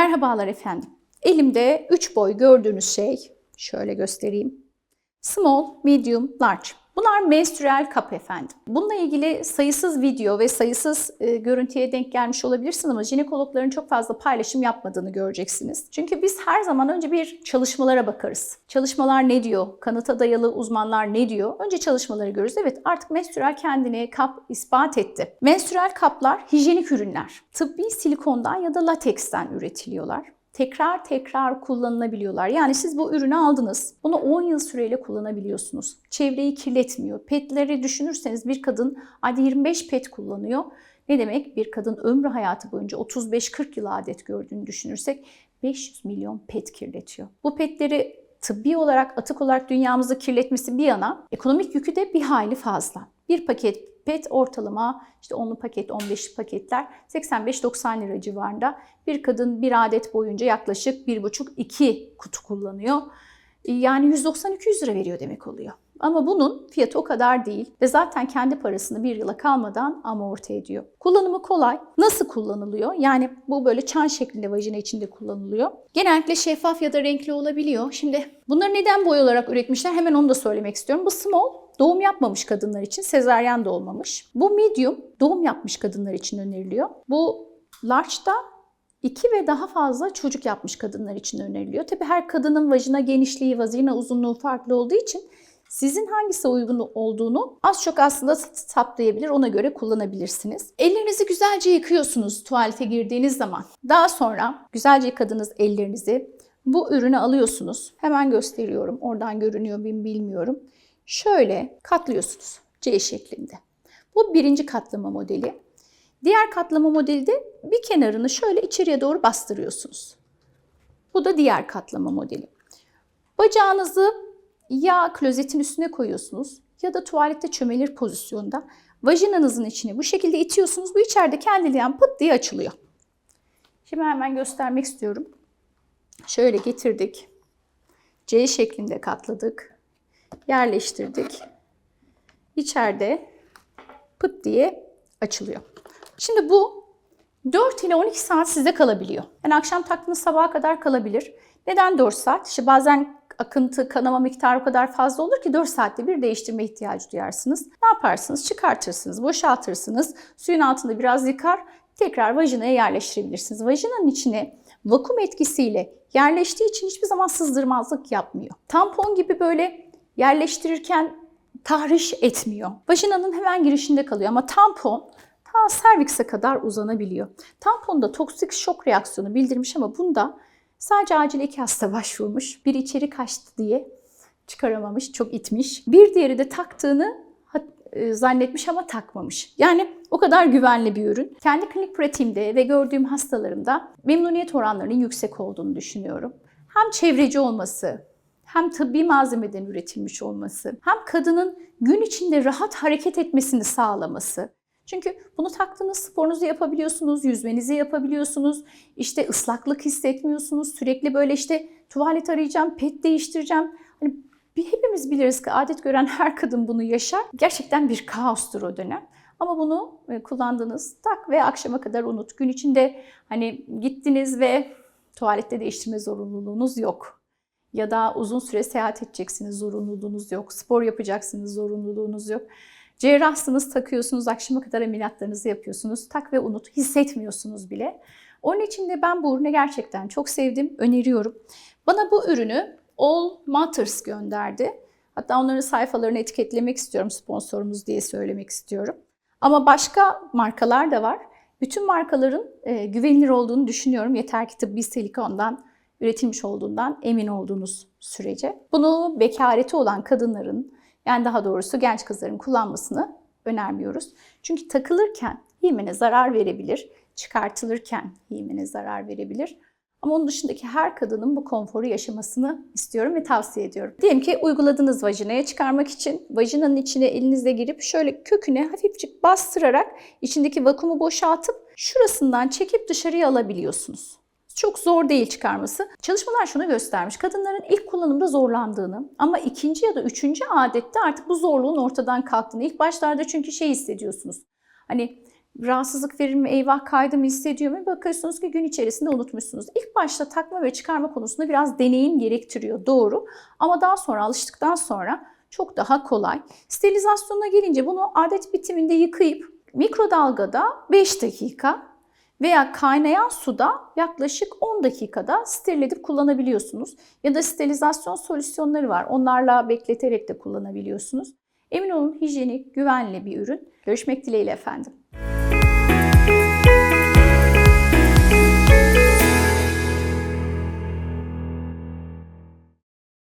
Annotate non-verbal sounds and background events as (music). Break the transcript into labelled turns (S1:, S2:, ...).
S1: Merhabalar efendim. Elimde 3 boy gördüğünüz şey, şöyle göstereyim. Small, medium, large. Bunlar menstrual kap efendim. Bununla ilgili sayısız video ve sayısız e, görüntüye denk gelmiş olabilirsiniz ama jinekologların çok fazla paylaşım yapmadığını göreceksiniz. Çünkü biz her zaman önce bir çalışmalara bakarız. Çalışmalar ne diyor? Kanıta dayalı uzmanlar ne diyor? Önce çalışmaları görürüz. Evet artık menstrual kendini kap ispat etti. Menstrual kaplar hijyenik ürünler. Tıbbi silikondan ya da lateksten üretiliyorlar tekrar tekrar kullanılabiliyorlar. Yani siz bu ürünü aldınız. Bunu 10 yıl süreyle kullanabiliyorsunuz. Çevreyi kirletmiyor. Petleri düşünürseniz bir kadın ayda 25 pet kullanıyor. Ne demek? Bir kadın ömrü hayatı boyunca 35-40 yıl adet gördüğünü düşünürsek 500 milyon pet kirletiyor. Bu petleri tıbbi olarak, atık olarak dünyamızı kirletmesi bir yana ekonomik yükü de bir hayli fazla. Bir paket pet ortalama işte 10'lu paket, 15'li paketler 85-90 lira civarında. Bir kadın bir adet boyunca yaklaşık 1,5-2 kutu kullanıyor. Yani 190-200 lira veriyor demek oluyor. Ama bunun fiyatı o kadar değil ve zaten kendi parasını bir yıla kalmadan amorti ediyor. Kullanımı kolay. Nasıl kullanılıyor? Yani bu böyle çan şeklinde vajina içinde kullanılıyor. Genellikle şeffaf ya da renkli olabiliyor. Şimdi bunları neden boy olarak üretmişler? Hemen onu da söylemek istiyorum. Bu small doğum yapmamış kadınlar için sezaryen doğmamış. Bu medium doğum yapmış kadınlar için öneriliyor. Bu large da İki ve daha fazla çocuk yapmış kadınlar için öneriliyor. Tabi her kadının vajina genişliği, vajina uzunluğu farklı olduğu için sizin hangisi uygun olduğunu az çok aslında saptayabilir, ona göre kullanabilirsiniz. Ellerinizi güzelce yıkıyorsunuz tuvalete girdiğiniz zaman. Daha sonra güzelce yıkadığınız ellerinizi bu ürünü alıyorsunuz. Hemen gösteriyorum. Oradan görünüyor muyum bilmiyorum. Şöyle katlıyorsunuz C şeklinde. Bu birinci katlama modeli. Diğer katlama modeli de bir kenarını şöyle içeriye doğru bastırıyorsunuz. Bu da diğer katlama modeli. Bacağınızı ya klozetin üstüne koyuyorsunuz ya da tuvalette çömelir pozisyonda vajinanızın içine bu şekilde itiyorsunuz. Bu içeride kendiliğinden pıt diye açılıyor. Şimdi hemen göstermek istiyorum. Şöyle getirdik. C şeklinde katladık. Yerleştirdik. İçeride pıt diye açılıyor. Şimdi bu 4 ile 12 saat sizde kalabiliyor. Yani akşam taktığınız sabaha kadar kalabilir. Neden 4 saat? İşte bazen akıntı, kanama miktarı o kadar fazla olur ki 4 saatte bir değiştirme ihtiyacı duyarsınız. Ne yaparsınız? Çıkartırsınız, boşaltırsınız. Suyun altında biraz yıkar, tekrar vajinaya yerleştirebilirsiniz. Vajinanın içine vakum etkisiyle yerleştiği için hiçbir zaman sızdırmazlık yapmıyor. Tampon gibi böyle yerleştirirken tahriş etmiyor. Vajinanın hemen girişinde kalıyor ama tampon ta servikse kadar uzanabiliyor. Tamponda toksik şok reaksiyonu bildirmiş ama bunda sadece acil iki hasta (laughs) başvurmuş. Bir içeri kaçtı diye çıkaramamış, çok itmiş. Bir diğeri de taktığını e, zannetmiş ama takmamış. Yani o kadar güvenli bir ürün. Kendi klinik pratiğimde ve gördüğüm hastalarımda memnuniyet oranlarının yüksek olduğunu düşünüyorum. Hem çevreci olması, hem tıbbi malzemeden üretilmiş olması, hem kadının gün içinde rahat hareket etmesini sağlaması, çünkü bunu taktığınız sporunuzu yapabiliyorsunuz, yüzmenizi yapabiliyorsunuz. İşte ıslaklık hissetmiyorsunuz. Sürekli böyle işte tuvalet arayacağım, pet değiştireceğim. Hani hepimiz biliriz ki adet gören her kadın bunu yaşar. Gerçekten bir kaostur o dönem. Ama bunu e, kullandınız tak ve akşama kadar unut. Gün içinde hani gittiniz ve tuvalette değiştirme zorunluluğunuz yok. Ya da uzun süre seyahat edeceksiniz zorunluluğunuz yok. Spor yapacaksınız zorunluluğunuz yok. Cerrahsınız, takıyorsunuz, akşama kadar ameliyatlarınızı yapıyorsunuz. Tak ve unut, hissetmiyorsunuz bile. Onun için de ben bu ürünü gerçekten çok sevdim, öneriyorum. Bana bu ürünü All Matters gönderdi. Hatta onların sayfalarını etiketlemek istiyorum, sponsorumuz diye söylemek istiyorum. Ama başka markalar da var. Bütün markaların e, güvenilir olduğunu düşünüyorum. Yeter ki tıbbi silikondan üretilmiş olduğundan emin olduğunuz sürece. Bunu bekareti olan kadınların, yani daha doğrusu genç kızların kullanmasını önermiyoruz. Çünkü takılırken himene zarar verebilir, çıkartılırken himene zarar verebilir. Ama onun dışındaki her kadının bu konforu yaşamasını istiyorum ve tavsiye ediyorum. Diyelim ki uyguladığınız vajinaya çıkarmak için vajinanın içine elinizle girip şöyle köküne hafifçe bastırarak içindeki vakumu boşaltıp şurasından çekip dışarıya alabiliyorsunuz. Çok zor değil çıkarması. Çalışmalar şunu göstermiş. Kadınların ilk kullanımda zorlandığını ama ikinci ya da üçüncü adette artık bu zorluğun ortadan kalktığını. İlk başlarda çünkü şey hissediyorsunuz. Hani rahatsızlık verir mi, eyvah kaydı mı hissediyor mu? Bakıyorsunuz ki gün içerisinde unutmuşsunuz. İlk başta takma ve çıkarma konusunda biraz deneyim gerektiriyor doğru. Ama daha sonra alıştıktan sonra çok daha kolay. Sterilizasyonuna gelince bunu adet bitiminde yıkayıp mikrodalgada 5 dakika veya kaynayan suda yaklaşık 10 dakikada steril edip kullanabiliyorsunuz. Ya da sterilizasyon solüsyonları var. Onlarla bekleterek de kullanabiliyorsunuz. Emin olun hijyenik, güvenli bir ürün. Görüşmek dileğiyle efendim.